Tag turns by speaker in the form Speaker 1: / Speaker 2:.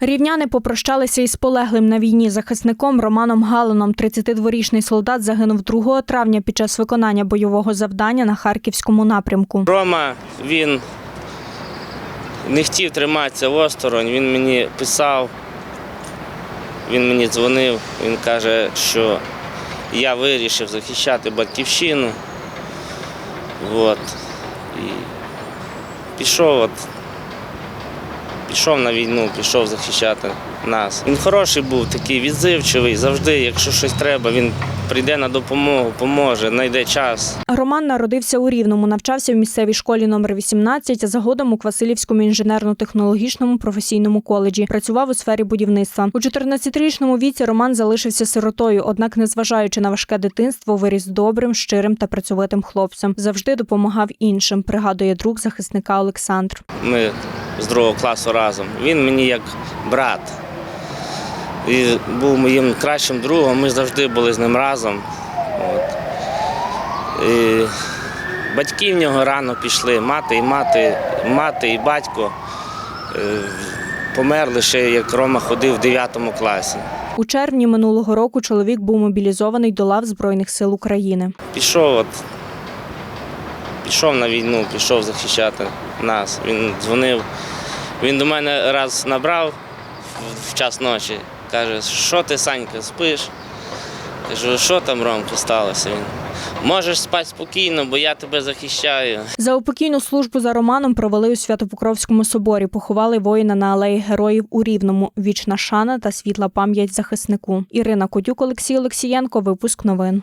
Speaker 1: Рівняни попрощалися із полеглим на війні захисником Романом Галаном. 32-річний солдат загинув 2 травня під час виконання бойового завдання на харківському напрямку.
Speaker 2: Рома він не хотів триматися осторонь, він мені писав, він мені дзвонив, він каже, що я вирішив захищати батьківщину. От. І пішов, от, пішов на війну, пішов захищати нас. Він хороший був, такий відзивчивий, завжди, якщо щось треба, він прийде на допомогу, поможе, знайде час.
Speaker 1: Роман народився у Рівному, навчався в місцевій школі номер 18, а згодом у Квасилівському інженерно-технологічному професійному коледжі. Працював у сфері будівництва. У 14-річному віці Роман залишився сиротою, однак, незважаючи на важке дитинство, виріс добрим, щирим та працьовитим хлопцем. Завжди допомагав іншим, пригадує друг захисника Олександр.
Speaker 2: Ми з другого класу разом. Він мені як брат. І був моїм кращим другом, ми завжди були з ним разом. От. І батьки в нього рано пішли, мати і мати, мати і батько е, померли ще, як Рома ходив в 9 класі.
Speaker 1: У червні минулого року чоловік був мобілізований до лав Збройних сил України.
Speaker 2: Пішов, от, пішов на війну, пішов захищати нас. Він дзвонив. Він до мене раз набрав в- в час ночі. Каже, що ти, Санька, спиш? Кажу, що там, Ромко, сталося? Він, можеш спати спокійно, бо я тебе захищаю.
Speaker 1: За упокійну службу за Романом провели у Свято-Покровському соборі. Поховали воїна на алеї героїв у Рівному. Вічна шана та світла пам'ять захиснику. Ірина Котюк, Олексій Олексієнко. Випуск новин.